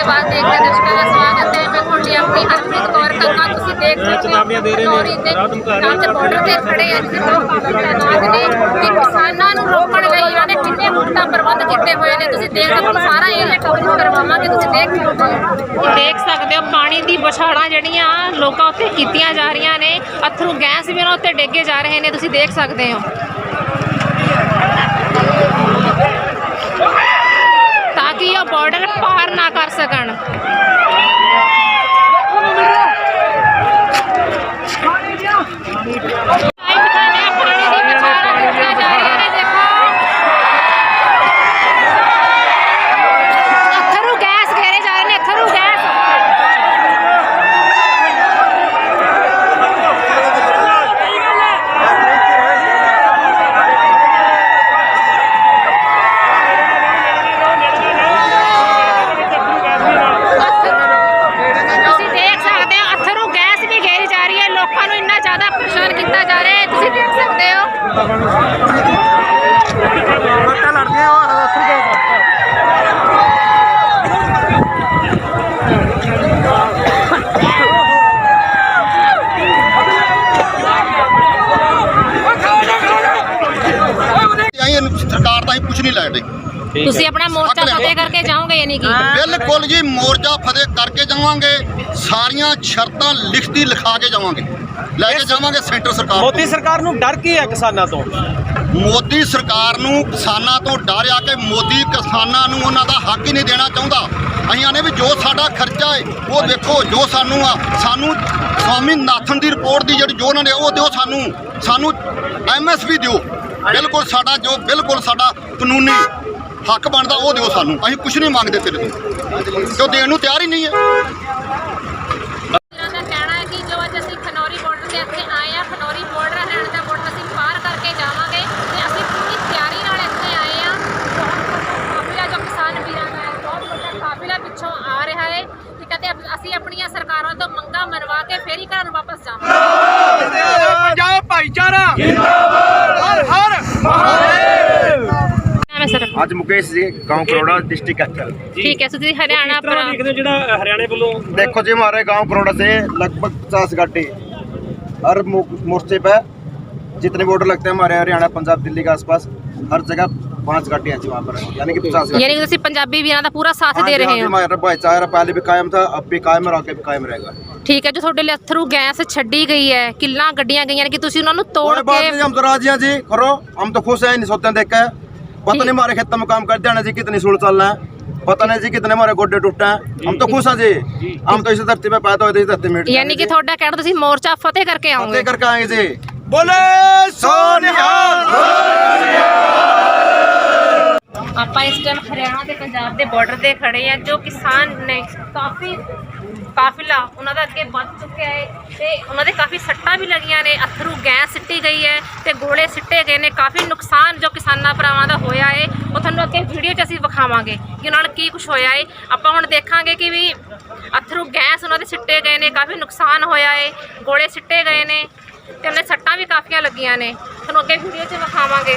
ਕੇ ਬਾਅਦ ਦੇਖਦੇ ਹਾਂ ਦਰਸ਼ਕਾਂ ਦਾ ਸਵਾਗਤ ਹੈ। ਮੈਂ ਤੁਹਾਡੀ ਆਪਣੀ ਹਰਪ੍ਰੀਤ ਕੌਰ ਕੰਗਾ ਤੁਸੀਂ ਦੇਖ ਸਕਦੇ ਹੋ। ਦੇ ਬਾਰਡਰ ਤੇ ਖੜੇ ਆ ਕਾਫੀ ਤਾਦਾਦ ਨੇ। ਕਿ ਕਿਸਾਨਾਂ ਨੂੰ ਰੋਕਣ ਲਈ ਇਹਨਾਂ ਨੇ ਕਿੰਨੇ ਮੁੱਢਾ ਪ੍ਰਬੰਧ ਕੀਤੇ ਹੋਏ ਨੇ। ਤੁਸੀਂ ਦੇਖ ਸਕਦੇ ਹੋ ਸਾਰਾ ਏਰੀਆ ਕਵਰ ਕਰਵਾਵਾਂਗੇ। ਤੁਸੀਂ ਦੇਖ ਸਕਦੇ ਹੋ। ਦੇਖ ਸਕਦੇ ਹੋ ਪਾਣੀ ਦੀ ਬਛਾੜਾਂ ਜਿਹੜੀਆਂ ਲੋਕਾਂ ਉੱਤੇ ਕੀਤੀਆਂ ਜਾ ਰਹੀਆਂ ਨੇ। ਅਥਰੂ ਗੈਸ ਵੀ ਉਹਨਾਂ ਉੱਤੇ ਡੇਗੇ ਜਾ ਰਹੇ ਨੇ। ਤੁਸੀਂ ਦੇਖ ਸਕਦੇ ਹੋ। ਤਾਂ ਕਿ ਉਹ ਬਾਰਡਰ ਪਾਰ ਨਾ ਕਰ ਸਕਣ ਪਾਣੀ ਦੀ ਬਛਾੜਾਂ ਕੀਤੀਆਂ ਜਾ ਰਹੀਆਂ ਨੇ ਦੇਖੋ ਅਥਰੂ ਗੈਸ ਘੇਰੇ ਜਾ ਰਹੇ ਨੇ ਅਥਰੂ ਗੈਸ ਤੁਸੀਂ ਦੇਖ ਸਕਦੇ ਹੋ ਅਥਰੂ ਗੈਸ ਵੀ ਘੇਰੀ ਜਾ ਰਹੀ ਹੈ ਲੋਕਾਂ ਨੂੰ ਇੰਨਾ ਜ਼ਿਆਦਾ ਪਰੇਸ਼ਾਨ ਕੀਤਾ ਜਾ ਰਿਹਾ ਹੈ ਤੁਸੀਂ ਦੇਖ ਸਕਦੇ ਹੋ ਆਈ ਇਹਨੂੰ ਸਰਕਾਰ ਤਾਂ ਹੀ ਕੁਝ ਨਹੀਂ ਲੈ ਰਹੀ ਤੁਸੀਂ ਆਪਣਾ ਮੋਰਚਾ ਫਤਿਹ ਕਰਕੇ ਜਾਓਗੇ ਯਾਨੀ ਕਿ? ਬਿਲਕੁਲ ਜੀ ਮੋਰਚਾ ਫਤਿਹ ਕਰਕੇ ਜਾਵਾਂਗੇ ਸਾਰੀਆਂ ਸ਼ਰਤਾਂ ਲਿਖਤੀ ਲਿਖਾ ਕੇ ਜਾਵਾਂਗੇ। ਲੈ ਕੇ ਜਾਵਾਂਗੇ ਸੈਂਟਰ ਸਰਕਾਰ। ਮੋਦੀ ਸਰਕਾਰ ਨੂੰ ਡਰ ਕੀ ਹੈ ਕਿਸਾਨਾਂ ਤੋਂ? ਮੋਦੀ ਸਰਕਾਰ ਨੂੰ ਕਿਸਾਨਾਂ ਤੋਂ ਡਰ ਆ ਕਿ ਮੋਦੀ ਕਿਸਾਨਾਂ ਨੂੰ ਉਹਨਾਂ ਦਾ ਹੱਕ ਹੀ ਨਹੀਂ ਦੇਣਾ ਚਾਹੁੰਦਾ। ਅਸੀਂ ਨੇ ਵੀ ਜੋ ਸਾਡਾ ਖਰਚਾ ਹੈ ਉਹ ਦੇਖੋ ਜੋ ਸਾਨੂੰ ਆ ਸਾਨੂੰ ਸਵਾਮੀ ਨਾਥਨ ਦੀ ਰਿਪੋਰਟ ਦੀ ਜਿਹੜੀ ਜੋ ਉਹਨਾਂ ਨੇ ਉਹ ਦਿਓ ਸਾਨੂੰ। ਸਾਨੂੰ ਐਮਐਸਪੀ ਦਿਓ। ਬਿਲਕੁਲ ਸਾਡਾ ਜੋ ਬਿਲਕੁਲ ਸਾਡਾ ਕਾਨੂੰਨੀ ਹੱਕ ਬਣਦਾ ਉਹ ਦਿਓ ਸਾਨੂੰ। ਅਸੀਂ ਕੁਝ ਨਹੀਂ ਮੰਗਦੇ ਤੇਰੇ ਤੋਂ। ਜੋ ਦੇਣ ਨੂੰ ਤਿਆਰ ਹੀ ਨਹੀਂ ਹੈ ਇਹਨਾਂ ਦਾ ਕਹਿਣਾ ਹੈ ਕਿ ਜੋ ਅੱਜ ਅਸੀਂ ਖਨੌਰੀ ਬਾਰਡਰ ਦੇ ਇੱਥੇ ਆਏ ਆ ਖਨੌਰੀ ਬਾਰਡਰ ਹਰਿਆਣਾ ਦਾ ਬਾਰਡਰ ਅਸੀਂ ਪਾਰ ਕਰਕੇ ਜਾਵਾਂਗੇ ਤੇ ਅਸੀਂ ਪੂਰੀ ਤਿਆਰੀ ਨਾਲ ਇੱਥੇ ਆਏ ਆ ਕਾਫਿਲਾ ਜੋ ਕਿਸਾਨ ਵੀਰਾਂ ਦਾ ਹੈ ਬਹੁਤ ਵੱਡਾ ਕਾਫਿਲਾ ਪਿੱਛੋਂ ਆ ਰਿਹਾ ਹੈ ਤੇ ਕਹਿੰਦੇ ਅਬ- ਅਸੀਂ ਆਪਣੀਆਂ ਸਰਕਾਰਾਂ ਤੋਂ ਮੰਗਾਂ ਮਨਵਾ ਕੇ ਫੇਰ ਹੀ ਘਰਾਂ ਨੂੰ ਵਾਪਸ ਜਾਵਾਂਗੇ ਪੰਜਾਬ ਭਾਈਚਾਰਾ ਜਿੰਦਾਬਾਦ ਹਰ ਹਰ ਨਾਮ ਹੈ ਸਰ ਅੱਜ ਮੁਕੇਸ਼ ਜੀ गांव करोड़ा डिस्ट्रिक्ट एक्चुअल ਠੀਕ ਹੈ ਤੁਸੀਂ ਹਰਿਆਣਾ ਪਰ ਦੇਖਦੇ ਹੋ ਜਿਹੜਾ ਹਰਿਆਣੇ ਵੱਲੋਂ देखो जी हमारे गांव करोड़ा से लगभग पचास गाड़ी हर मो- मोर्चे पे जितने बॉर्डर लगते हैं हमारे हरियाणा पंजाब दिल्ली के आसपास हर जगह पांच गाड़ियां हैं जी वहाँ पर यानी कि पचास ਯਾਨੀ ਕਿ ਤੁਸੀਂ ਪੰਜਾਬੀ ਵੀਰਾਂ ਦਾ ਪੂਰਾ ਸਾਥ ਦੇ ਰਹੇ ਹੋ हमारा भाईचारा पहले भी कायम था अब भी कायम है और आगे भी कायम रहेगा ਠੀਕ ਹੈ ਜੋ ਤੁਹਾਡੇ ਲਈ ਅਥਰੂ ਗੈਸ ਛੱਡੀ ਗਈ ਹੈ ਕਿੱਲਾਂ ਗੱਡੀਆਂ ਗਈਆਂ ਨੇ ਕਿ ਤੁਸੀਂ ਉਹਨਾਂ ਨੂੰ ਤੋੜ कोई बात ਕੇ नहीं हम तो राजी हैं जी करो हम तो खुश हैं नहीं सोते हैं देख के पता नहीं हमारे खेतों में काम कर देना जी कितनी सूल चल रहा है पता नहीं जी कितने हमारे गोड्डे टूटे हैं हम तो खुश हैं जी हम तो इसी धरती पे पैदा हुए थे इसी धरती में मिट ਯਾਨੀ ਕਿ ਤੁਹਾਡਾ ਕਹਿਣਾ ਤੁਸੀਂ ਮੋਰਚਾ ਫਤਿਹ ਕਰਕੇ ਆਉਂਗੇ फतेह करके आएंगे जी बोले सोनिहाल ਆਪਾਂ ਇਸ ਟਾਈਮ ਹਰਿਆਣਾ ਤੇ ਪੰਜਾਬ ਦੇ ਬਾਰਡਰ ਤੇ ਖੜੇ ਆ ਜੋ ਕਿਸਾਨ ਨੇ ਕਾਫੀ ਕਾਫਿਲਾ ਉਹਨਾਂ ਦਾ ਅੱਗੇ ਵੱਧ ਚੁੱਕਿਆ ਹੈ ਤੇ ਉਹਨਾਂ ਦੇ ਕਾਫੀ ਸੱਟਾਂ ਵੀ ਲੱਗੀਆਂ ਨੇ, ਅਥਰੂ ਗੈਸ ਸਿੱਟੀ ਗਈ ਹੈ ਤੇ ਗੋਲੇ ਸਿੱਟੇ ਗਏ ਨੇ, ਕਾਫੀ ਨੁਕਸਾਨ ਜੋ ਕਿਸਾਨਾਂ ਭਰਾਵਾਂ ਦਾ ਹੋਇਆ ਹੈ। ਉਹ ਤੁਹਾਨੂੰ ਅੱਗੇ ਵੀਡੀਓ 'ਚ ਅਸੀਂ ਵਿਖਾਵਾਂਗੇ ਕਿ ਉਹਨਾਂ ਨਾਲ ਕੀ ਕੁਝ ਹੋਇਆ ਹੈ। ਆਪਾਂ ਹੁਣ ਦੇਖਾਂਗੇ ਕਿ ਵੀ ਅਥਰੂ ਗੈਸ ਉਹਨਾਂ ਦੇ ਸਿੱਟੇ ਗਏ ਨੇ, ਕਾਫੀ ਨੁਕਸਾਨ ਹੋਇਆ ਹੈ, ਗੋਲੇ ਸਿੱਟੇ ਗਏ ਨੇ ਤੇ ਉਹਨੇ ਸੱਟਾਂ ਵੀ ਕਾਫੀਆਂ ਲੱਗੀਆਂ ਨੇ। ਤੁਹਾਨੂੰ ਅੱਗੇ ਵੀਡੀਓ 'ਚ ਵਿਖਾਵਾਂਗੇ।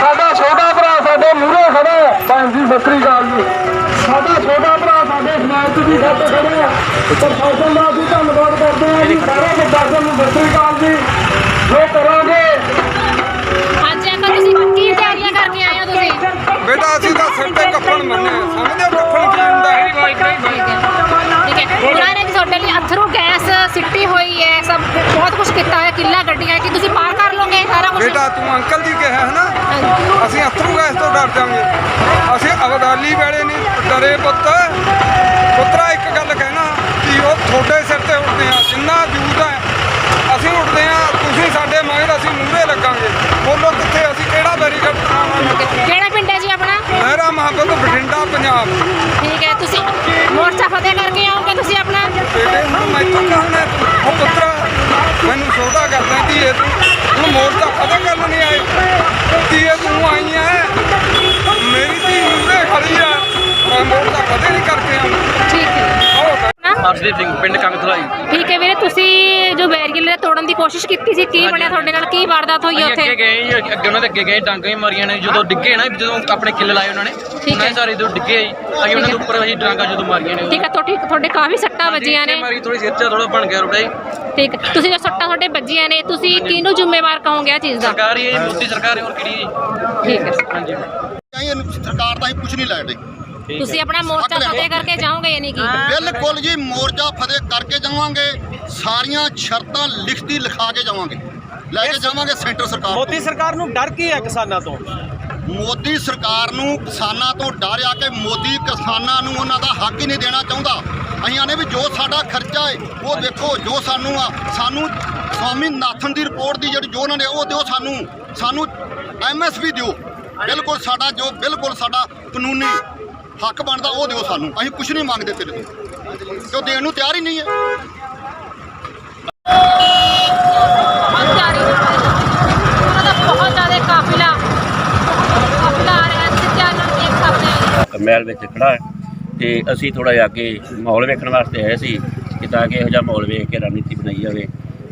ਸਾਡਾ ਛੋਟਾ ਭਰਾ ਸਾਡੇ ਮੂਹਰੇ ਖੜਾ ਭੈਣ ਜੀ, ਸਤਿ ਸ੍ਰੀ ਅਕਾਲ ਜੀ। ਸਾਡਾ ਛੋਟਾ ਭਰਾ ਸਾਡੇ ਸਮਾਜ ਦੀ ਖਾਤੇ ਖੜੇ ਹੈ ਪ੍ਰਸ਼ਾਸਨ ਦਾ ਅਸੀਂ ਧੰਨਵਾਦ ਕਰਦੇ ਹਾਂ ਜੀ। ਸਾਰੇ ਪ੍ਰਸ਼ਾਸਨ ਨੂੰ ਸਤਿ ਸ੍ਰੀ ਅਕਾਲ ਜੀ। ਜੋ ਕਰਾਂਗੇ। ਹਾਂਜੀ ਅੰਕਲ ਤੁਸੀਂ ਕੀ ਤਿਆਰੀਆਂ ਕਰਕੇ ਆਏ ਹੋ ਤੁਸੀਂ? ਬੇਟਾ ਅਸੀਂ ਤਾਂ ਸਿਰ ਤੇ ਕੱਫਣ ਮੰਨੇ ਆ। ਸਮਝਦੇ ਹੋ ਕੱਫਣ ਕੀ ਹੁੰਦਾ ਹੈ? ਠੀਕ ਹੈ ਠੀਕ ਹੈ। ਉਹਨਾਂ ਨੇ ਤੁਹਾਡੇ ਲਈ ਅਥਰੂ ਗੈਸ ਸਿੱਟੀ ਹੋਈ ਹੈ ਸਭ ਬਹੁਤ ਕੁਝ ਕੀਤਾ ਹੋਇਆ ਕਿੱਲਾ ਗੱਡੀਆਂ ਕਿ ਤੁਸੀਂ ਪਾਰ ਕਰ ਲੋਗੇ ਸਾਰਾ ਕੁਝ ਬੇਟਾ ਤੂੰ ਅੰਕਲ ਜੀ ਕਿਹਾ ਹੈ ਨਾ? ਅਸੀਂ ਅਥਰੂ ਗੈਸ ਤੋਂ ਡਰ ਜਾਵਾਂਗੇ। ਅਸੀਂ ਅਬਦਾਲੀ ਵੇਲੇ ਨਹੀਂ ਡਰੇ ਪੁੱਤ। ਪੁੱਤਰਾ ਇੱਕ ਗੱਲ ਕਹਿਣਾ ਕਿ ਉਹ ਤੁਹਾਡੇ ਸਿਰ ਤੇ ਉੱਠਦੇ ਆ ਜਿੰਨਾ ਜੂਤ ਹੈ ਅਸੀਂ ਉੱਠਦੇ ਆ ਤੁਸੀਂ ਸਾਡੇ ਮਗਰ ਅਸੀਂ ਮੂਹਰੇ ਲੱਗਾਂਗੇ। ਬੋਲੋ ਕਿੱਥੇ ਅਸੀਂ ਕਿਹੜਾ ਬੈਰੀਕੇਡ ਬਣਾਵਾਂਗੇ? ਕਿਹੜਾ ਪਿੰਡ ਹੈ ਜੀ ਆਪਣਾ ਮਹਿਰਾ ਮੁਹੱਬਤ ਬਠਿੰਡਾ ਪੰਜਾਬ ਠੀਕ ਹੈ ਤੁਸੀਂ ਮੋਰਚਾ ਫਤਿਹ ਕਰਕੇ ਆਓਗੇ ਤੁਸੀਂ ਆਪਣਾ ਬੇਟੇ ਹੁਣ ਮੈਂ ਤਾਂ ਕਹਣਾ ਉਹ ਪੁੱਤਰਾ ਮੈਨੂੰ ਸੋਦਾ ਕਰਦਾ ਧੀਏ ਤੂੰ ਹੁਣ ਮੋਰਚਾ ਪਤਾ ਕਰਨ ਨਹੀਂ ਆਏ। ਧੀਏ ਤੂੰ ਆਈ ਐ। ਮੇਰੀ ਧੀ ਮੂਹਰੇ ਖੜੀ ਆ ਮੈਂ ਮੋਰਚਾ ਕਦੇ ਨਹੀਂ ਕਰਕੇ ਆਉਂਦਾ ਠੀਕ ਹੈ। ਜਸਦੀਪ ਸਿੰਘ ਪਿੰਡ ਕੰਗਥਲਾਈ। ਠੀਕ ਹੈ ਵੀਰੇ ਤੁਸੀਂ ਜੋ ਬੈਰੀਕੇਡ ਤੋੜਨ ਦੀ ਕੋਸ਼ਿਸ਼ ਕੀਤੀ ਸੀ ਕੀ ਬਣਿਆ ਤੁਹਾਡੇ ਨਾਲ? ਕੀ ਵਾਰਦਾਤ ਹੋਈ ਅਸੀਂ ਅੱਗੇ ਉੱਥੇ ਗਏ ਜੀ, ਅੱਗੇ ਉਹਨਾਂ ਦੇ ਅੱਗੇ ਗਏ ਡਾਂਗਾਂ ਹੀ ਮਾਰੀਆਂ ਨੇ ਜਦੋਂ ਡਿੱਗੇ ਨਾ ਜਦੋਂ ਆਪਣੇ ਕਿੱਲ ਲਾਏ ਉਹਨਾਂ ਨੇ ਠੀਕ ਹੈ। ਮੈਂ ਸਾਰੇ ਜਦੋਂ ਡਿੱਗੇ ਜੀ। ਅਸੀਂ ਉਹਨਾਂ ਦੇ ਉੱਪਰ ਅਸੀਂ ਡਾਂਗਾਂ ਜਦੋਂ ਮਾਰੀਆਂ ਨੇ ਠੀਕ ਹੈ ਤੁਹਾਡੀ ਤੁਹਾਡੇ ਕਾਫੀ ਸੱਟਾਂ ਵੱਜੀਆਂ ਨੇ। ਮਾਰੀ ਥੋੜੀ ਸਿਰ 'ਚ ਥੋੜਾ ਬਣ ਗਿਆ ਰੋੜਾ ਜੀ। ਠੀਕ ਹੈ। ਤੁਸੀਂ ਜੋ ਸੱਟਾਂ ਤੁਹਾਡੇ ਵੱਜੀਆਂ ਨੇ ਤੁਸੀਂ ਕਿਹਨੂੰ ਜ਼ਿੰਮੇਵਾਰ ਕਹੋਗੇ ਆ ਚੀਜ਼ ਦਾ? ਸਰਕਾਰ ਹੀ ਹੈ ਜੀ ਮੋਦੀ ਸਰਕਾਰ ਹੈ ਹੋਰ ਕਿਹੜੀ ਜੀ। ਠੀਕ ਹੈ। ਹਾਂਜੀ। ਇਹਨੂੰ ਸਰਕਾਰ ਦਾ ਅਸੀਂ ਕੁਝ ਨਹੀਂ ਲੈਦੇ ਤੁਸੀਂ ਆਪਣਾ ਮੋਰਚਾ ਫਤਿਹ ਕਰਕੇ ਜਾਓਗੇ ਯਾਨੀ ਕਿ? ਬਿਲਕੁਲ ਜੀ ਮੋਰਚਾ ਫਤਿਹ ਕਰਕੇ ਜਾਵਾਂਗੇ ਸਾਰੀਆਂ ਸ਼ਰਤਾਂ ਲਿਖਤੀ ਲਿਖਾ ਕੇ ਜਾਵਾਂਗੇ। ਲੈ ਕੇ ਜਾਵਾਂਗੇ ਸੈਂਟਰ ਸਰਕਾਰ। ਮੋਦੀ ਸਰਕਾਰ ਨੂੰ ਡਰ ਕੀ ਹੈ ਕਿਸਾਨਾਂ ਤੋਂ? ਮੋਦੀ ਸਰਕਾਰ ਨੂੰ ਕਿਸਾਨਾਂ ਤੋਂ ਡਰ ਆ ਕਿ ਮੋਦੀ ਕਿਸਾਨਾਂ ਨੂੰ ਉਹਨਾਂ ਦਾ ਹੱਕ ਹੀ ਨਹੀਂ ਦੇਣਾ ਚਾਹੁੰਦਾ। ਅਸੀਂ ਆਨੇ ਵੀ ਜੋ ਸਾਡਾ ਖਰਚਾ ਹੈ ਉਹ ਦੇਖੋ ਜੋ ਸਾਨੂੰ ਆ ਸਾਨੂੰ ਸਵਾਮੀ ਨਾਥਨ ਦੀ ਰਿਪੋਰਟ ਦੀ ਜਿਹੜੀ ਜੋ ਉਹਨਾਂ ਨੇ ਉਹ ਦਿਓ ਸਾਨੂੰ। ਸਾਨੂੰ ਐਮਐਸਪੀ ਦਿਓ। ਬਿਲਕੁਲ ਸਾਡਾ ਜੋ ਬਿਲਕੁਲ ਸਾਡਾ ਕਾਨੂੰਨੀ ਹੱਕ ਬਣਦਾ, ਉਹ ਦਿਓ ਸਾਨੂੰ। ਅਸੀਂ ਕੁਝ ਨਹੀਂ ਮੰਗਦੇ ਤੇਰੇ ਤੋਂ। ਕਿਉਂ ਦੇਣ ਨੂੰ ਤਿਆਰ ਹੀ ਨਹੀਂ ਹੈ? ਮਹਿਲ ਵਿੱਚ ਖੜਾ ਹੈ ਤੇ ਅਸੀਂ ਥੋੜਾ ਜਿਹਾ ਅੱਗੇ ਮਾਹੌਲ ਵੇਖਣ ਵਾਸਤੇ ਆਏ ਸੀ ਕਿ ਤਾਂ ਕਿ ਇਹੋ ਜਿਹਾ ਮਾਹੌਲ ਵੇਖ ਕੇ ਰਣਨੀਤੀ ਬਣਾਈ ਜਾਵੇ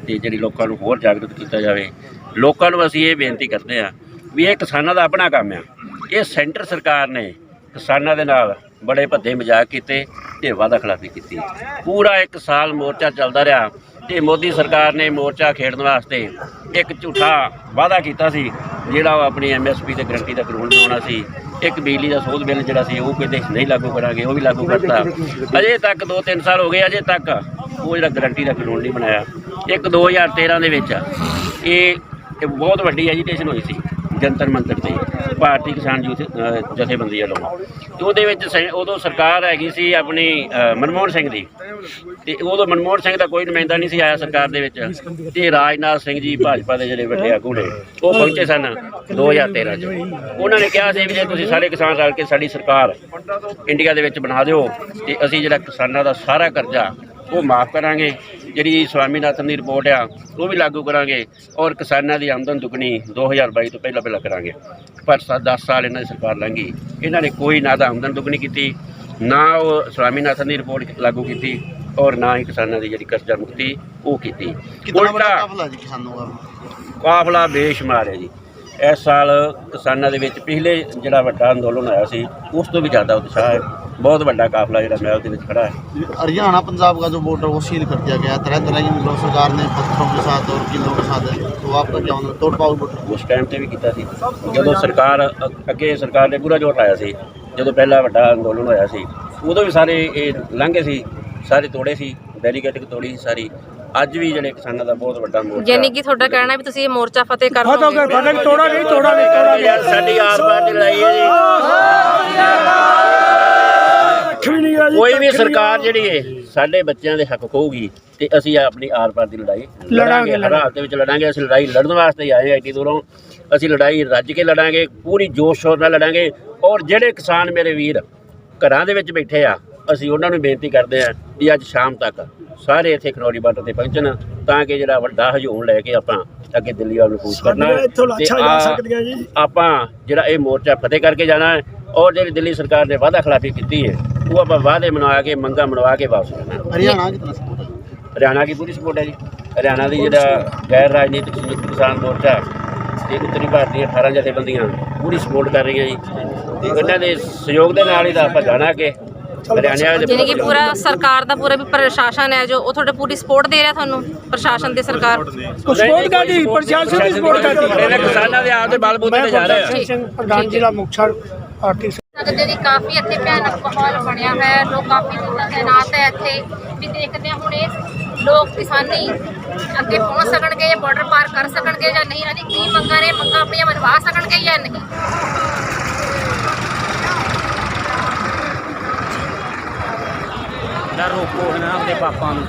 ਤੇ ਜਿਹੜੀ ਲੋਕਾਂ ਨੂੰ ਹੋਰ ਜਾਗਰੂਕ ਕੀਤਾ ਜਾਵੇ। ਲੋਕਾਂ ਨੂੰ ਅਸੀਂ ਇਹ ਬੇਨਤੀ ਕਰਦੇ ਹਾਂ ਵੀ ਇਹ ਕਿਸਾਨਾਂ ਦਾ ਆਪਣਾ ਕੰਮ ਆ। ਇਹ ਸੈਂਟਰ ਸਰਕਾਰ ਨੇ ਕਿਸਾਨਾਂ ਦੇ ਨਾਲ ਬੜੇ ਭੱਦੇ ਮਜ਼ਾਕ ਕੀਤੇ ਤੇ ਵਾਅਦਾ ਖਿਲਾਫੀ ਕੀਤੀ। ਪੂਰਾ ਇੱਕ ਸਾਲ ਮੋਰਚਾ ਚੱਲਦਾ ਰਿਹਾ। ਤੇ ਮੋਦੀ ਸਰਕਾਰ ਨੇ ਮੋਰਚਾ ਖੇਡਣ ਵਾਸਤੇ ਇੱਕ ਝੂਠਾ ਵਾਅਦਾ ਕੀਤਾ ਸੀ, ਜਿਹੜਾ ਉਹ ਆਪਣੀ ਐਮਐਸਪੀ ਤੇ ਗਰੰਟੀ ਦਾ ਕਾਨੂੰਨ ਬਣਾਉਣਾ ਸੀ। ਇੱਕ ਬਿਜਲੀ ਦਾ ਸੋਧ ਬਿੱਲ ਜਿਹੜਾ ਸੀ, ਉਹ ਕਹਿੰਦੇ ਨਹੀਂ ਲਾਗੂ ਕਰਾਂਗੇ, ਉਹ ਵੀ ਲਾਗੂ ਕਰਤਾ। ਅਜੇ ਤੱਕ 2-3 ਸਾਲ ਹੋ ਗਏ, ਅਜੇ ਤੱਕ ਉਹ ਜਿਹੜਾ ਗਰੰਟੀ ਦਾ ਕਾਨੂੰਨ ਨਹੀਂ ਬਣਾਇਆ। ਇੱਕ 2013 ਦੇ ਵਿੱਚ ਇਹ ਇਹ ਬਹੁਤ ਵੱਡੀ ਐਜੀਟੇਸ਼ਨ ਹੋਈ ਸੀ। ਜੰਤਰ ਮੰਤਰ ਤੇ ਭਾਰਤੀ ਕਿਸਾਨ ਯੂਥ ਜਥੇਬੰਦੀ ਵੱਲੋਂ। ਤੇ ਉਹਦੇ ਵਿੱਚ ਸ ਉਦੋਂ ਸਰਕਾਰ ਹੈਗੀ ਸੀ ਆਪਣੀ ਅ, ਮਨਮੋਹਨ ਸਿੰਘ ਦੀ। ਤੇ ਉਦੋਂ ਮਨਮੋਹਨ ਸਿੰਘ ਦਾ ਕੋਈ ਨੁਮਾਇੰਦਾ ਨਹੀਂ ਸੀ ਆਇਆ ਸਰਕਾਰ ਦੇ ਵਿੱਚ। ਤੇ ਰਾਜਨਾਥ ਸਿੰਘ ਜੀ ਭਾਜਪਾ ਦੇ ਜਿਹੜੇ ਵੱਡੇ ਆਗੂ ਨੇ ਉਹ ਪਹੁੰਚੇ ਸਨ 2013 ਚ। ਉਹਨਾਂ ਨੇ ਕਿਹਾ ਸੀ ਵੀ ਜੇ ਤੁਸੀਂ ਸਾਰੇ ਕਿਸਾਨ ਰਲ ਕੇ ਸਾਡੀ ਸਰਕਾਰ ਇੰਡੀਆ ਦੇ ਵਿੱਚ ਬਣਾ ਦਿਓ ਤੇ ਅਸੀਂ ਜਿਹੜਾ ਕਿਸਾਨਾਂ ਦਾ ਸਾਰਾ ਕਰਜ਼ਾ ਉਹ ਮਾਫ ਕਰਾਂਗੇ। ਜਿਹੜੀ ਸਵਾਮੀਨਾਥਨ ਦੀ ਰਿਪੋਰਟ ਆ ਉਹ ਵੀ ਲਾਗੂ ਕਰਾਂਗੇ ਔਰ ਕਿਸਾਨਾਂ ਦੀ ਆਮਦਨ ਦੁੱਗਣੀ 2022 ਤੋਂ ਪਹਿਲਾਂ ਪਹਿਲਾਂ ਕਰਾਂਗੇ। ਪਰ 10 ਸਾਲ ਇਹਨਾਂ ਦੀ ਸਰਕਾਰ ਲੰਘੀ ਇਹਨਾਂ ਨੇ ਕੋਈ ਨਾ ਤਾਂ ਆਮਦਨ ਦੁੱਗਣੀ ਕੀਤੀ ਨਾ ਉਹ ਸਵਾਮੀਨਾਥਨ ਦੀ ਰਿਪੋਰਟ ਲਾਗੂ ਕੀਤੀ ਔਰ ਨਾ ਹੀ ਕਿਸਾਨਾਂ ਦੀ ਜਿਹੜੀ ਕਰਜ਼ਾ ਮੁਕਤੀ ਉਹ ਕੀਤੀ। ਉਲਟਾ ਜੀ ਕਿਸਾਨੋਂ ਦਾ? ਕਾਫਲਾ ਬੇਸ਼ੁਮਾਰ ਹੈ ਜੀ। ਇਸ ਸਾਲ ਕਿਸਾਨਾਂ ਦੇ ਵਿੱਚ ਪਿਛਲੇ ਜਿਹੜਾ ਵੱਡਾ ਅੰਦੋਲਨ ਹੋਇਆ ਸੀ ਉਸ ਤੋਂ ਵੀ ਜ਼ਿਆਦਾ ਉਤਸ਼ਾਹ ਹੈ ਬਹੁਤ ਵੱਡਾ ਕਾਫਲਾ ਜਿਹੜਾ ਮਹਿਲ ਦੇ ਵਿੱਚ ਖੜਾ ਹੈ हरियाणा पंजाब का जो बॉर्डर वो सील कर दिया गया है तरह तरह की मतलब सरकार ने पत्थरों के साथ और किलों के साथ तो आपका क्या होना तोड़ पाओ बॉर्डर ਉਸ ਟਾਈਮ ਤੇ ਵੀ ਕੀਤਾ ਸੀ ਜਦੋਂ ਸਰਕਾਰ ਅ- ਅੱਗੇ ਸਰਕਾਰ ਨੇ ਪੂਰਾ ਜੋਰ ਲਾਇਆ ਸੀ ਜਦੋਂ ਪਹਿਲਾ ਵੱਡਾ ਅੰਦੋਲਨ ਹੋਇਆ ਸੀ ਉਦੋਂ ਵੀ ਸਾਰੇ ਇਹ ਲੰਘੇ ਸੀ ਸਾਰੇ ਤੋੜੇ ਸੀ ਬੈਰੀਕੇਡ ਤੋੜੀ ਸੀ ਸਾਰੀ ਅੱਜ ਵੀ ਜਿਹੜੇ ਕਿਸਾਨਾਂ ਦਾ ਬਹੁਤ ਵੱਡਾ ਮੋਰਚਾ। ਯਾਨੀ ਕਿ ਤੁਹਾਡਾ ਕਹਿਣਾ ਵੀ ਤੁਸੀਂ ਇਹ ਮੋਰਚਾ ਫਤਿਹ ਕਰ ਦੋਗੇ। ਤੋੜਾ ਨਹੀਂ ਤੋੜਾ ਨਹੀਂ ਤੋੜਾ ਯਾਰ ਸਾਡੀ ਆਰ ਪਾਰ ਦੀ ਲੜਾਈ ਹੈ ਜੀ। ਨਹੀਂ ਆ ਕੋਈ ਵੀ ਸਰਕਾਰ ਜਿਹੜੀ ਹੈ ਸਾਡੇ ਬੱਚਿਆਂ ਦੇ ਹੱਕ ਖੋਊਗੀ ਤੇ ਅਸੀਂ ਆਪਣੀ ਆਰ ਪਾਰ ਦੀ ਲੜਾਈ ਲੜਾਂਗੇ ਹਾਲਤ ਦੇ ਵਿੱਚ ਲੜਾਂਗੇ ਅਸੀਂ ਲੜਾਈ ਲੜਨ ਵਾਸਤੇ ਹੀ ਆਏ ਹਾਂ ਐਡੀ ਦੂਰੋਂ। ਅਸੀਂ ਲੜਾਈ ਰੱਜ ਕੇ ਲੜਾਂਗੇ ਪੂਰੀ ਜੋਸ਼ ਸ਼ੋਰ ਨਾਲ ਲੜਾਂਗੇ। ਔਰ ਜਿਹੜੇ ਕਿਸਾਨ ਮੇਰੇ ਵੀਰ ਘਰਾਂ ਦੇ ਵਿੱਚ ਬੈਠੇ ਆ ਅਸੀਂ ਉਹਨਾਂ ਨੂੰ ਬੇਨਤੀ ਕਰਦੇ ਹਾਂ ਵੀ ਅੱਜ ਸ਼ਾਮ ਤੱਕ ਸਾਰੇ ਇੱਥੇ ਖਨੌਰੀ ਬਾਰਡਰ ਤੇ ਪਹੁੰਚਣ ਤਾਂ ਕਿ ਜਿਹੜਾ ਵੱਡਾ ਹਜੂਮ ਲੈ ਕੇ ਆਪਾਂ ਅੱਗੇ ਦਿੱਲੀ ਵੱਲ ਨੂੰ ਕੂਚ ਕਰਨਾ। ਹੈ ਆਪਾਂ ਜਿਹੜਾ ਇਹ ਮੋਰਚਾ ਫਤਿਹ ਕਰਕੇ ਜਾਣਾ ਹੈ ਔਰ ਜਿਹੜੀ ਦਿੱਲੀ ਸਰਕਾਰ ਨੇ ਵਾਅਦਾ ਖਿਲਾਫੀ ਕੀਤੀ ਹੈ ਉਹ ਆਪਾਂ ਵਾਅਦੇ ਮਨਵਾ ਕੇ ਮੰਗਾ ਮਨਵਾ ਕੇ ਵਾਪਸ ਕਰਨਾ ਹਰਿਆਣਾ ਕਿਤਨਾ ਸਪੋਰਟ ਹਰਿਆਣਾ ਦੀ ਪੂਰੀ ਸਪੋਰਟ ਹੈ ਜੀ। ਹਰਿਆਣਾ ਦੀ ਜਿਹੜਾ ਗੈਰ ਰਾਜਨੀਤਿਕ ਸੰਯੁਕਤ ਕਿਸਾਨ ਮੋਰਚਾ ਹੈ ਇਹ ਉੱਤਰੀ ਭਾਰਤੀ ਦੀਆਂ 18 ਜਥੇਬੰਦੀਆਂ ਪੂਰੀ ਸਪੋਰਟ ਕਰ ਰਹੀਆਂ ਜੀ। ਤੇ ਉਹਨਾਂ ਦੇ ਸਹਿਯੋਗ ਦੇ ਨਾਲ ਹੀ ਤਾਂ ਆਪਾਂ ਜਾਣਾ ਕਿ ਹਰਿਆਣਾ ਦੇ ਯਾਨੀ ਕਿ ਪੂਰਾ ਸਰਕਾਰ ਦਾ ਪੂਰਾ ਵੀ ਪ੍ਰਸ਼ਾਸਨ ਹੈ ਜੋ ਉਹ ਤੁਹਾਡੇ ਪੂਰੀ ਸਪੋਰਟ ਦੇ ਰਿਹਾ ਤੁਹਾਨੂੰ ਪ੍ਰਸ਼ਾਸਨ ਦੀ ਸਰਕਾਰ? ਸਪੋਰਟ ਕਰਦੀ ਪ੍ਰਸ਼ਾਸਨ ਦੀ ਸਪੋਰਟ ਕਰਦੀ। ਇਹਨਾਂ ਕਿਸਾਨਾਂ ਦੇ ਆਪਦੇ ਬਲ ਬੂਤੇ ਤੇ ਜਾ ਰਹੇ। ਆ ਸਿੰਘ ਪ੍ਰਧਾਨ ਜ਼ਿਲ੍ਹਾ ਮੁਕਤਸਰ ਆਰਟੀ ਨਗਰ ਦੀ ਕਾਫੀ ਇੱਥੇ ਭਿਆਨਕ ਮਾਹੌਲ ਬਣਿਆ ਹੋਇਆ ਹੈ ਲੋਕ ਕਾਫੀ ਤੈਨਾਤ ਹੈ ਇੱਥੇ ਵੀ ਦੇਖਦੇ ਹਾਂ ਹੁਣ ਇਹ ਲੋਕ ਕਿਸਾਨੀ ਅੱਗੇ ਪਹੁੰਚ ਸਕਣਗੇ ਜਾਂ ਬਾਰਡਰ ਪਾਰ ਕਰ ਸਕਣਗੇ ਜਾਂ ਨਹੀਂ ਇਹਨਾਂ ਦੀ ਕੀ ਮੰਗਾਂ ਨੇ ਮੰਗਾਂ ਆਪਣੀਆਂ ਮਨਵਾ ਸਕਣਗੇ ਜਾਂ ਨਹੀਂ? ਨਾ ਰੋਕੋ ਨਾ ਆਪਦੇ ਪਾਪਾਂ ਨੂੰ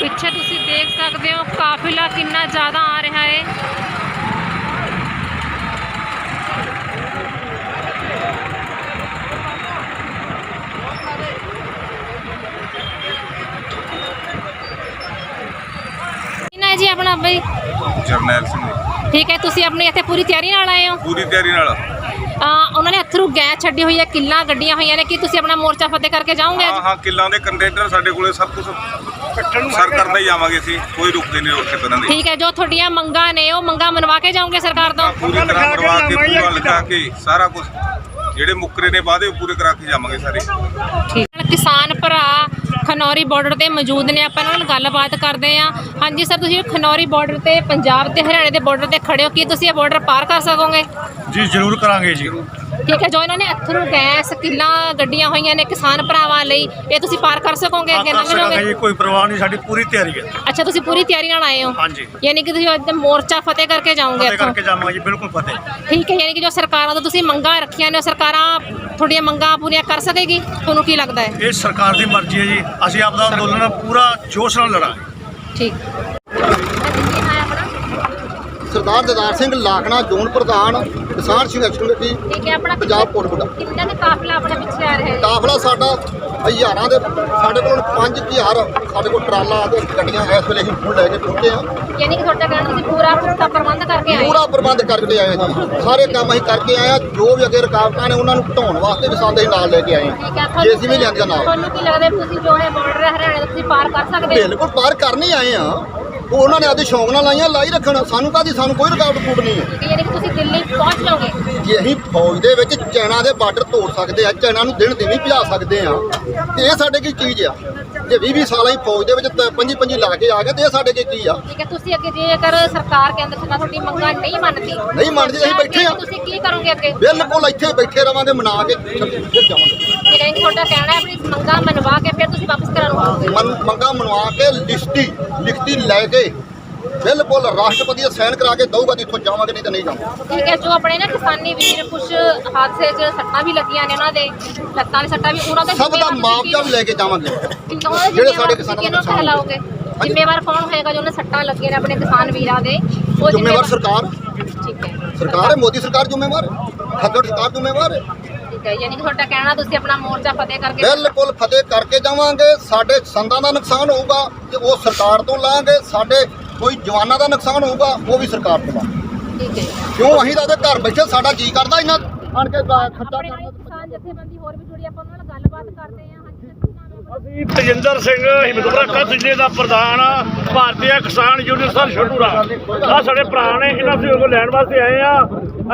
ਪਿੱਛੇ ਤੁਸੀਂ ਦੇਖ ਸਕਦੇ ਹੋ ਕਾਫਿਲਾ ਕਿੰਨਾ ਜ਼ਿਆਦਾ ਆ ਰਿਹਾ ਹੈ ਕਿੰਨਾ ਜੀ ਆਪਣਾ ਬਈ? ਜਰਨੈਲ ਸਿੰਘ। ਠੀਕ ਹੈ ਤੁਸੀਂ ਆਪਣੀ ਇੱਥੇ ਪੂਰੀ ਤਿਆਰੀ ਨਾਲ ਆਏ ਹੋ? ਪੂਰੀ ਤਿਆਰੀ ਨਾਲ। ਆ ਉਹਨਾਂ ਨੇ ਅਥਰੂ ਗੈਸ ਛੱਡੀ ਹੋਈ ਹੈ ਕਿੱਲਾਂ ਗੱਡੀਆਂ ਹੋਈਆਂ ਨੇ। ਕੀ ਤੁਸੀਂ ਆਪਣਾ ਮੋਰਚਾ ਫਤਿਹ ਕਰਕੇ ਜਾਓਗੇ ਹਾਂ ਹਾਂ ਕਿੱਲਾਂ ਦੇ ਕੰਟੇਨਰ ਸਾਡੇ ਕੋਲੇ ਸਭ ਕੁਝ ਸਰ ਕਰਦਾ ਹੀ ਆਵਾਂਗੇ ਅਸੀਂ। ਕੋਈ ਰੁਕਦੇ ਨਹੀਂ ਉੱਥੇ ਕਰਨ ਦੇ। ਠੀਕ ਹੈ ਜੋ ਤੁਹਾਡੀਆਂ ਮੰਗਾਂ ਨੇ ਉਹ ਮੰਗਾਂ ਮਨਵਾ ਕੇ ਜਾਓਗੇ ਸਰਕਾਰ ਤੋਂ? ਪੂਰੀ ਤਰ੍ਹਾਂ ਕਰਵਾ ਕੇ ਪੂਰਾ ਲਿਖਾ ਕੇ ਸਾਰਾ ਕੁਝ ਜਿਹੜੇ ਮੁੱਕਰੇ ਨੇ ਵਾਅਦੇ ਪੂਰੇ ਕਰਾ ਕੇ ਜਾਵਾਂਗੇ ਸਾਰੇ। ਠੀਕ ਕਿਸਾਨ ਭਰਾ ਖਨੌਰੀ ਬਾਰਡਰ ਤੇ ਮੌਜੂਦ ਨੇ। ਆਪਾਂ ਇਹਨਾਂ ਨਾਲ ਗੱਲਬਾਤ ਕਰਦੇ ਹਾਂ। ਹਾਂਜੀ ਸਰ ਤੁਸੀਂ ਖਨੌਰੀ ਬਾਰਡਰ ਤੇ ਪੰਜਾਬ ਤੇ ਹਰਿਆਣੇ ਦੇ ਬਾਰਡਰ ਤੇ ਖੜੇ ਹੋ। ਕੀ ਤੁਸੀਂ ਇਹ ਬਾਰਡਰ ਪਾਰ ਕਰ ਸਕੋਗੇ? ਜੀ ਜ਼ਰੂਰ ਕਰਾਂਗੇ ਜੀ। ਠੀਕ ਹੈ ਜੋ ਇਹਨਾਂ ਨੇ ਅਥਰੂ ਗੈਸ ਕਿੱਲਾਂ ਗੱਡੀਆਂ ਹੋਈਆਂ ਨੇ ਕਿਸਾਨ ਭਰਾਵਾਂ ਲਈ ਇਹ ਤੁਸੀਂ ਪਾਰ ਕਰ ਸਕੋਗੇ ਅੱਗੇ ਲੰਘ ਜਾਓਗੇ? ਜੀ ਕੋਈ ਪਰਵਾਹ ਨਹੀਂ ਸਾਡੀ ਪੂਰੀ ਤਿਆਰੀ ਹੈ। ਅੱਛਾ ਤੁਸੀਂ ਪੂਰੀ ਤਿਆਰੀ ਨਾਲ ਆਏ ਹੋ? ਹਾਂਜੀ। ਯਾਨੀ ਕਿ ਤੁਸੀਂ ਅੱਜ ਮੋਰਚਾ ਫਤਿਹ ਕਰਕੇ ਜਾਓਗੇ ਇੱਥੋਂ? ਕਰਕੇ ਜਾਵਾਂਗੇ ਜੀ ਬਿਲਕੁਲ ਫਤਿਹ। ਠੀਕ ਹੈ ਯਾਨੀ ਕਿ ਜੋ ਸਰਕਾਰਾਂ ਤੋਂ ਤੁਸੀਂ ਮੰਗਾਂ ਰੱਖੀਆਂ ਨੇ ਉਹ ਸਰਕਾਰਾਂ ਤੁਹਾਡੀਆਂ ਮੰਗਾਂ ਪੂਰੀਆਂ ਕਰ ਸਕੇਗੀ? ਤੁਹਾਨੂੰ ਕੀ ਲੱਗਦਾ ਹੈ? ਇਹ ਸਰਕਾਰ ਦੀ ਮਰਜ਼ੀ ਹੈ ਜੀ। ਅਸੀਂ ਆਪਦਾ ਅੰਦੋਲਨ ਪੂਰਾ ਜੋਸ਼ ਨਾਲ ਲੜਾਂਗੇ। ਠੀਕ। ਸਰਦਾਰ ਦਦਾਰ ਸਿੰਘ ਲਾਖਣਾ ਜ਼ੋਨ ਪ੍ਰਧਾਨ ਕਿਸਾਨ ਸੰਘਰਸ਼ ਕਮੇਟੀ ਠੀਕ ਹੈ ਆਪਣਾ ਪੰਜਾਬ ਕੋਟਕੁੱਡਾ ਕਿੰਨਾ ਕੁ ਕਾਫਲਾ ਆਪਣੇ ਪਿੱਛੇ ਆ ਰਿਹਾ? ਹੈ ਕਾਫਲਾ ਸਾਡਾ ਹਜ਼ਾਰਾਂ ਦੇ ਸਾਡੇ ਕੋਲ 5000 ਸਾਡੇ ਕੋਲ ਟਰਾਲਾ ਤੇ ਗੱਡੀਆਂ ਇਸ ਵੇਲੇ ਅਸੀਂ ਹੁਣ ਲੈ ਕੇ ਪਹੁੰਚੇ ਆ ਯਾਨੀ ਕਿ ਤੁਹਾਡਾ ਕਹਿਣਾ ਤੁਸੀਂ ਪੂਰਾ ਪੁਖਤਾ ਪ੍ਰਬੰਧ ਕਰਕੇ ਆਏ। ਪੂਰਾ ਪ੍ਰਬੰਧ ਕਰਕੇ ਆਏ ਆ ਜੀ। ਸਾਰੇ ਕੰਮ ਅਸੀਂ ਕਰਕੇ ਆਏ ਆ ਜੋ ਵੀ ਅੱਗੇ ਰੁਕਾਵਟਾਂ ਨੇ ਉਹਨਾਂ ਨੂੰ ਢਾਉਣ ਵਾਸਤੇ ਵੀ ਸਾਡੇ ਨਾਲ ਲੈ ਕੇ ਆਏ ਠੀਕ ਹੈ ਆ ਜੇਸੀਬੀ ਲਿਆਂਦੀਆਂ ਨਾਲ। ਤੁਹਾਨੂੰ ਕੀ ਲੱਗਦਾ ਵੀ ਤੁਸੀਂ ਜੋ ਹੈ ਬਾਰਡਰ ਹਰਿਆਣਾ ਦਾ ਤੁਸੀਂ ਪਾਰ ਕਰ ਸਕਦੇ ਹੋ? ਬਿਲਕੁਲ ਪਾਰ ਕਰਨ ਆਏ ਆ ਉਹ ਉਹਨਾਂ ਨੇ ਆਪਦੇ ਸ਼ੌਂਕ ਨਾਲ ਲਾਈਆਂ ਲਾਈ ਰੱਖਣ। ਸਾਨੂੰ ਕਾਹਦੀ ਸਾਨੂੰ ਕੋਈ ਰੁਕਾਵਟ ਫੂਟ ਨਹੀਂ ਹੈ। ਯਾਨੀ ਕਿ ਤੁਸੀਂ ਦਿੱਲੀ ਪਹੁੰਚ ਜਾਓਗੇ। ਜੇ ਅਸੀਂ ਫੌਜ ਦੇ ਵਿੱਚ ਚੈਨਾ ਦੇ ਬਾਰਡਰ ਤੋੜ ਸਕਦੇ ਆ ਚੈਨਾ ਨੂੰ ਦਿਨ ਦਿਨ ਹੀ ਭਜਾ ਸਕਦੇ ਆ ਤੇ ਇਹ ਸਾਡੇ ਕੀ ਚੀਜ਼ ਆ? ਜੇ 20 20 ਸਾਲ ਅਸੀਂ ਫੌਜ ਦੇ ਵਿੱਚ ਤ- ਪੰਜੀ ਪੰਜੀ ਲਾ ਕੇ ਆ ਗਏ ਤੇ ਇਹ ਸਾਡੇ ਕੀ ਕੀ ਆ? ਠੀਕ ਹੈ ਤੁਸੀਂ ਅੱਗੇ ਜੇਕਰ ਸਰਕਾਰ ਕੇਂਦਰ ਸਰਕਾਰ ਤੁਹਾਡੀ ਮੰਗਾਂ ਨਹੀਂ ਮੰਨਦੀ। ਨਹੀਂ ਮੰਨਦੀ, ਅਸੀਂ ਬੈਠੇ ਹਾਂ। ਤੁਸੀਂ ਕੀ ਕਰੋਗੇ ਅੱਗੇ? ਬਿਲਕੁਲ ਇੱਥੇ ਬੈਠੇ ਰਵਾਂਗੇ ਮਨਾ ਕੇ ਫਿਰ ਜਾਵਾਂਗੇ। ਹੈ ਤੁਹਾਡਾ ਕਹਿਣਾ ਹੈ ਆਪਣੀ ਮੰਗਾਂ ਮਨਵਾ ਕੇ ਫਿਰ ਤੁਸੀਂ ਵਾਪਸ ਕਰਾਂ ਨੂੰ ਆਓਗੇ ਮਨ- ਮੰਗਾਂ ਮਨਵਾ ਕੇ ਲਿਖਤੀ ਲਿਖਤੀ ਲੈ ਕੇ ਬਿਲਕੁਲ ਰਾਸ਼ਟਰਪਤੀ ਦਾ ਸਾਈਨ ਕਰਾ ਕੇ ਦਊਗਾ ਤੇ ਇੱਥੋਂ ਜਾਵਾਂਗੇ ਨਹੀਂ ਤਾਂ ਨਹੀਂ ਜਾਵਾਂਗੇ। ਠੀਕ ਹੈ ਜੋ ਆਪਣੇ ਨਾ ਕਿਸਾਨੀ ਵੀਰ ਕੁਝ ਹਾਦਸੇ 'ਚ ਸੱਟਾਂ ਵੀ ਲੱਗੀਆਂ ਨੇ ਉਹਨਾਂ ਦੇ ਲੱਤਾਂ ਦੀ ਸੱਟਾਂ ਵੀ ਉਹਨਾਂ ਦਾ ਸਭ ਦਾ ਮੁਆਵਜ਼ਾ ਵੀ ਲੈ ਕੇ ਜਾਵਾਂਗੇ। ਜਿਹੜੇ ਜਿਹੜੇ ਸਾਡੇ ਕਿਸਾਨਾਂ ਦਾ ਕਿਹਨੂੰ ਨੁਕਸਾਨ ਜ਼ਿੰਮੇਵਾਰ ਕੌਣ ਹੋਏਗਾ ਜੋ ਉਹਨਾਂ ਸੱਟਾਂ ਲੱਗੀਆਂ ਨੇ ਆਪਣੇ ਕਿਸਾਨ ਵੀਰਾਂ ਦੇ? ਉਹ ਜ਼ਿੰਮੇਵਾਰ ਸਰਕਾਰ। ਠੀਕ ਹੈ। ਸਰਕਾਰ ਹੈ ਮੋਦੀ ਸਰਕਾਰ ਜ਼ਿੰਮੇਵਾਰ ਹੈ। ਖੱਦਰ ਸਰਕਾਰ ਜ਼ਿੰਮੇਵਾਰ ਹੈ। ਠੀਕ ਹੈ ਯਾਨੀ ਕਿ ਤੁਹਾਡਾ ਕਹਿਣਾ ਤੁਸੀਂ ਆਪਣਾ ਮੋਰਚਾ ਫਤਿਹ ਕਰਕੇ ਬਿਲਕੁਲ ਫਤਿਹ ਕਰਕੇ ਜਾਵਾਂਗੇ। ਸਾਡੇ ਸੰਦਾਂ ਦਾ ਨੁਕਸਾਨ ਹੋਊਗਾ ਤੇ ਉਹ ਸਰਕਾਰ ਤੋਂ ਲਾਂਗੇ। ਸਾਡੇ ਕੋਈ ਜਵਾਨਾਂ ਦਾ ਨੁਕਸਾਨ ਹੋਊਗਾ ਉਹ ਵੀ ਸਰਕਾਰ ਤੋਂ ਠੀਕ ਹੈ ਕਿਉਂ? ਅਸੀਂ ਤਾਂ ਉਹਦੇ ਘਰ ਬੈਠੇ ਸਾਡਾ ਜੀ ਕਰਦਾ ਇਹਨਾਂ ਆਣ ਕੇ ਖੱਟਾ ਆਪਣੇ ਕਰਨ ਨਾਲ ਕਿਸਾਨ ਜਥੇਬੰਦੀ ਹੋਰ ਵੀ ਜੁੜੀ ਆਪਾਂ ਉਹਨਾਂ ਨਾਲ ਗੱਲਬਾਤ ਕਰਦੇ ਹਾਂ ਹਾਂਜੀ ਸਰ, ਕੀ ਨਾਮ ਹੈ ਆਪਣਾ? ਅਸੀਂ ਤਜਿੰਦਰ ਸਿੰਘ ਹਿੰਮਤਪੁਰਾ ਕੱਥ ਜ਼ਿਲ੍ਹੇ ਦਾ ਪ੍ਰਧਾਨ ਆ ਭਾਰਤੀ ਕਿਸਾਨ ਯੂਨੀਅਨ ਸਰ ਛੋਟੂਰਾ ਆ ਸਾਡੇ ਭਰਾ ਨੇ ਇਹਨਾਂ ਸਹਿਯੋਗ ਲੈਣ ਵਾਸਤੇ ਆਏ ਆ।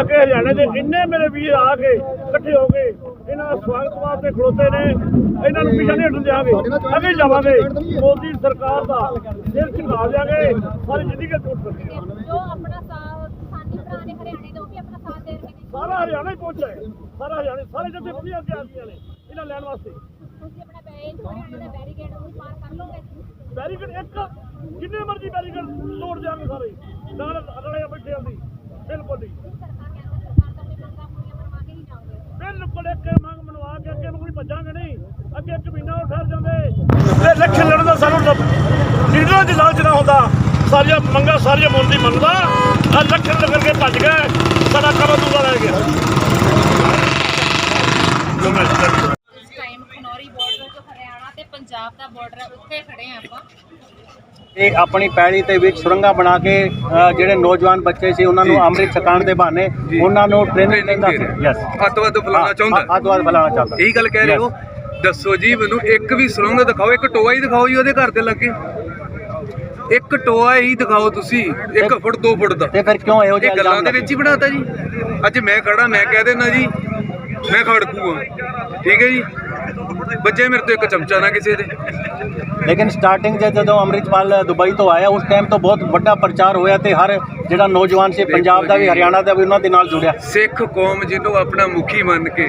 ਅੱਗੇ ਹਰਿਆਣੇ ਦੇ ਇੰਨੇ ਮੇਰੇ ਵੀਰ ਆ ਕੇ ਇਕੱਠੇ ਹੋ ਗਏ ਇਹਨਾਂ ਦਾ ਸਵਾਗਤ ਵਾਸਤੇ ਖਲੋਤੇ ਨੇ। ਇਹਨਾਂ ਨੂੰ ਪਿਛਾ ਨਹੀਂ ਹਟਣ ਦਿਆਂਗੇ ਅੱਗੇ ਜਾਵਾਂਗੇ। ਮੋਦੀ ਸਰਕਾਰ ਦਾ ਸਿਰ ਝੁਕਾ ਦਿਆਂਗੇ। ਸਾਰੀ ਜ਼ਿੰਦਗੀ ਟੁੱਟ ਸਕਦੇ ਜੋ ਆਪਣਾ ਸਾਥ ਭਰਾ ਨੇ ਹਰਿਆਣੇ ਉਹ ਵੀ ਆਪਣਾ ਸਾਥ ਦੇ ਰਹੇ ਸਾਰਾ ਹਰਿਆਣਾ ਹੀ ਪਹੁੰਚਿਆ ਸਾਰਾ ਹਰਿਆਣਾ ਸਾਰੇ ਜੱਥੇ ਅੱਗੇ ਆ ਨੇ। ਇਹਨਾਂ ਲੈਣ ਵਾਸਤੇ। ਬੈਰੀਕੇਡ ਹਰਿਆਣਾ ਦਾ ਬੈਰੀਕੇਡ ਉਹ ਪਾਰ ਕਰ ਲਓਗੇ? ਬੈਰੀਕੇਡ ਇੱਕ ਜਿੰਨੇ ਮਰਜ਼ੀ ਬੈਰੀਕੇਡ ਤੋੜ ਦਿਆਂਗੇ ਸਾਰੇ। ਨਾਲ ਰਲੇ ਬੈਠੇ ਆਂਦੀ ਬਿਲਕੁਲ ਨਹੀਂ ਬਿਲਕੁਲ ਇੱਕ ਮੰਗ ਮਨਵਾ ਕੇ ਅੱਗੇ ਕੋਈ ਭੱਜਾਂਗੇ ਨਹੀਂ। ਅੱਗੇ ਇੱਕ ਮਹੀਨਾ ਉਹ ਠਹਿਰ ਜਾਂਦੇ। ਤੇ ਇਲੈਕਸ਼ਨ ਲੜਨ ਦਾ ਸਾਨੂੰ ਲੀਡਰਾਂ ਦੀ ਲਾਲਚ ਨਾ ਹੁੰਦਾ। ਸਾਰੀਆਂ ਮੰਗਾਂ ਸਾਰੀਆਂ ਮੋਦੀ ਮੰਨਦਾ। ਆ ਇਲੈਕਸ਼ਨ ਲੜ ਕੇ ਭੱਜ ਗਏ। ਸਾਡਾ ਕੰਮ ਅਧੂਰਾ ਰਹਿ ਗਿਆ ਇਸ ਟਾਈਮ ਖਨੌਰੀ ਬਾਰਡਰ ਜੋ ਹਰਿਆਣਾ ਤੇ ਪੰਜਾਬ ਦਾ ਬਾਰਡਰ ਹੈ ਉੱਥੇ ਖੜੇ ਆ ਆਪਾਂ। ਇਹ ਆਪਣੀ ਪੈੜੀ ਦੇ ਵਿੱਚ ਸੁਰੰਗਾਂ ਬਣਾ ਕੇ ਅ, ਜਿਹੜੇ ਨੌਜਵਾਨ ਬੱਚੇ ਸੀ ਉਹਨਾਂ ਨੂੰ ਅੰਮ੍ਰਿਤ ਛਕਾਉਣ ਦੇ ਬਹਾਨੇ ਉਹਨਾਂ ਨੂੰ ਟ੍ਰੇਨਿੰਗ ਦਿੰਦਾ ਸੀ। ਯੈਸ ਅੱਤਵਾਦ ਫਲਾਣਾ ਚਾਹੁੰਦਾ? ਅੱਤਵਾਦ ਫਲਾਣਾ ਚਾਹੁੰਦਾ। ਇਹੀ ਗੱਲ ਕਹਿ ਰਹੇ ਹੋ? ਦੱਸੋ ਜੀ ਮੈਨੂੰ ਇੱਕ ਵੀ ਸੁਰੰਗ ਦਿਖਾਓ ਇੱਕ ਟੋਆ ਹੀ ਦਿਖਾਓ ਜੀ ਉਹਦੇ ਘਰ ਦੇ ਲੱਗੇ। ਇੱਕ ਟੋਆ ਹੀ ਦਿਖਾਓ ਤੁਸੀਂ 1 ਫੁੱਟ 2 ਫੁੱਟ ਦਾ। ਤੇ ਫਿਰ ਕਿਉਂ ਇਹੋ ਜਿਹਾ ਇਹ ਗੱਲਾਂ ਇਲਜ਼ਾਮ ਦੇ ਵਿੱਚ ਹੀ ਬਣਾਤਾ ਜੀ। ਅੱਜ ਮੈਂ ਖੜਾ ਮੈਂ ਕਹਿ ਦੇਣਾ ਜੀ ਮੈਂ ਖੜਕੂਗਾ ਠੀਕ ਹੈ ਜੀ? ਬੱਚੇ ਮੇਰੇ ਤੋਂ ਇੱਕ ਚਮਚਾ ਨਾ ਕਿਸੇ ਦੇ। ਲੇਕਿਨ ਸਟਾਰਟਿੰਗ 'ਚ ਜਦੋਂ ਅੰਮ੍ਰਿਤਪਾਲ ਦੁਬਈ ਤੋਂ ਆਇਆ ਉਸ ਟਾਈਮ ਤੋਂ ਬਹੁਤ ਵੱਡਾ ਪ੍ਰਚਾਰ ਹੋਇਆ ਤੇ ਹਰ ਜਿਹੜਾ ਨੌਜਵਾਨ ਸੀ ਪੰਜਾਬ ਦਾ ਵੀ ਹਰਿਆਣਾ ਦਾ ਵੀ ਉਹਨਾਂ ਦੇ ਨਾਲ ਜੁੜਿਆ। ਸਿੱਖ ਕੌਮ ਜਿਹਨੂੰ ਆਪਣਾ ਮੁਖੀ ਮੰਨ ਕੇ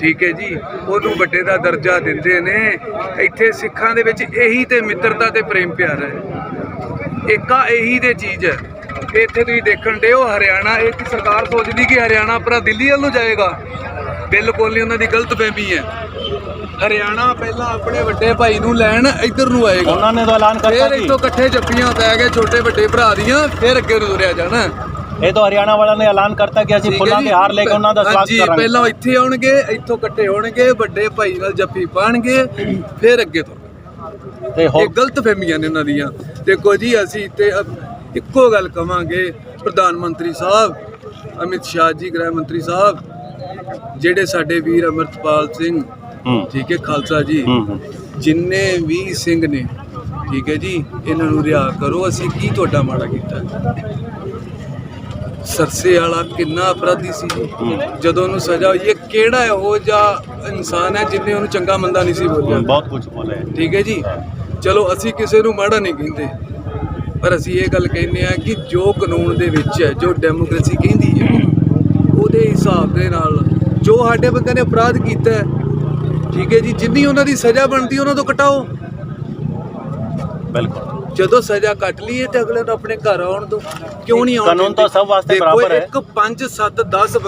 ਠੀਕ ਹੈ ਜੀ ਉਹਨੂੰ ਵੱਡੇ ਦਾ ਦਰਜਾ ਦਿੰਦੇ ਨੇ। ਇੱਥੇ ਸਿੱਖਾਂ ਦੇ ਵਿੱਚ ਇਹੀ ਤੇ ਮਿੱਤਰਤਾ ਤੇ ਪ੍ਰੇਮ ਪਿਆਰ ਹੈ। ਏਕਾ ਇਹੀ ਦੇ ਚੀਜ਼ ਹੈ। ਇੱਥੇ ਤੁਸੀਂ ਦੇਖਣ ਡਏ ਹੋ ਹਰਿਆਣਾ ਇਹ ਕੀ ਸਰਕਾਰ ਸੋਚਦੀ ਕਿ ਹਰਿਆਣਾ ਆਪਣਾ ਦਿੱਲੀ ਵੱਲ ਨੂੰ ਜਾਏਗਾ। ਬਿਲਕੁਲ ਨਹੀਂ ਉਹਨਾਂ ਦੀ ਗਲਤ ਫਹਿਮੀ ਹੈ। ਹਰਿਆਣਾ ਪਹਿਲਾਂ ਆਪਣੇ ਵੱਡੇ ਭਾਈ ਨੂੰ ਲੈਣ ਇੱਧਰ ਨੂੰ ਆਏਗਾ। ਉਹਨਾਂ ਨੇ ਤਾਂ ਐਲਾਨ ਕਰਤਾ ਫਿਰ ਸੀ ਇੱਥੋਂ ਇਕੱਠੇ ਜੱਫੀਆਂ ਪੈ ਗਏ ਛੋਟੇ ਵੱਡੇ ਭਰਾ ਦੀਆਂ ਫਿਰ ਅੱਗੇ ਨੂੰ ਤੁਰਿਆ ਜਾਣਾ। ਇਹ ਤਾਂ ਹਰਿਆਣਾ ਵਾਲਾ ਨੇ ਐਲਾਨ ਕਰਤਾ ਕਿ ਅਸੀਂ ਠੀਕ ਹੈ ਫੁੱਲਾਂ ਜੀ? ਦੇ ਹਾਰ ਲੈ ਕੇ ਉਹਨਾਂ ਦਾ ਸਵਾਗਤ ਹਾਂਜੀ, ਕਰਾਂਗੇ। ਪਹਿਲਾਂ ਇੱਥੇ ਆਉਣਗੇ ਇੱਥੋਂ ਇਕੱਠੇ ਹੋਣਗੇ ਵੱਡੇ ਭਾਈ ਨਾਲ ਜੱਫੀ ਪਾਣਗੇ ਫਿਰ ਅੱਗੇ ਤੋਂ। ਤੇ ਇਹ ਹੋਰ ਗਲਤ ਫਹਿਮੀਆਂ ਨੇ ਇਹਨਾਂ ਦੀਆਂ। ਦੇਖੋ ਜੀ ਅਸੀਂ ਤੇ ਇੱਕੋ ਗੱਲ ਕਵਾਂਗੇ ਪ੍ਰਧਾਨ ਮੰਤਰੀ ਸਾਹਿਬ ਅਮਿਤ ਸ਼ਾਹ ਜੀ ਗ੍ਰਹਿ ਮੰਤਰੀ ਸਾਹਿਬ ਜਿਹੜੇ ਸਾਡੇ ਵੀਰ ਅਮਰਤਪਾਲ ਸਿੰਘ ਹੂੰ ਠੀਕ ਹੈ ਖਾਲਸਾ ਜੀ। ਜਿੰਨੇ ਵੀ ਸਿੰਘ ਨੇ ਠੀਕ ਹੈ ਜੀ ਇਹਨਾਂ ਨੂੰ ਰਿਹਾ ਕਰੋ ਅਸੀਂ ਕੀ ਤੁਹਾਡਾ ਮਾੜਾ ਕੀਤਾ? ਸਰਸੇ ਵਾਲਾ ਕਿੰਨਾ ਅਪਰਾਧੀ ਸੀ ਜਦੋਂ ਉਹਨੂੰ ਸਜ਼ਾ ਹੋਈ ਹੈ ਕਿਹੜਾ ਇਹੋ ਜਿਹਾ ਇਨਸਾਨ ਹੈ ਜਿੰਨੇ ਉਹਨੂੰ ਚੰਗਾ ਮੰਦਾ ਨਹੀਂ ਸੀ ਬੋਲਿਆ? ਬਹੁਤ ਕੁਝ ਬੋਲੇ ਠੀਕ ਹੈ ਜੀ। ਚਲੋ ਅਸੀਂ ਕਿਸੇ ਨੂੰ ਮਾੜਾ ਨਹੀਂ ਕਹਿੰਦੇ। ਪਰ ਅਸੀਂ ਇਹ ਗੱਲ ਕਹਿੰਦੇ ਆ ਕਿ ਜੋ ਕਾਨੂੰਨ ਦੇ ਵਿੱਚ ਹੈ ਜੋ ਡੈਮੋਕ੍ਰੇਸੀ ਕਹਿੰਦੀ ਹੈ ਉਹਦੇ ਹਿਸਾਬ ਦੇ ਨਾਲ ਜੋ ਸਾਡੇ ਬੰਦੇ ਨੇ ਅਪਰਾਧ ਕੀਤਾ ਹੈ ਠੀਕ ਹੈ ਜੀ ਜਿੰਨੀ ਉਹਨਾਂ ਦੀ ਸਜ਼ਾ ਬਣਦੀ ਉਹਨਾਂ ਤੋਂ ਕਟਾਓ ਬਿਲਕੁਲ ਜਦੋਂ ਸਜ਼ਾ ਕੱਟ ਲਈਏ ਤੇ ਅਗਲੇ ਨੂੰ ਆਪਣੇ ਘਰ ਆਉਣ ਦਿਓ ਕਿਉਂ ਨਹੀਂ ਆਉਣ ਕਾਨੂੰਨ ਤਾਂ ਦਿੰਦੇ? ਸਭ ਵਾਸਤੇ ਦੇਖੋ, ਬਰਾਬਰ ਹੈ। ਇੱਕ 5 7 10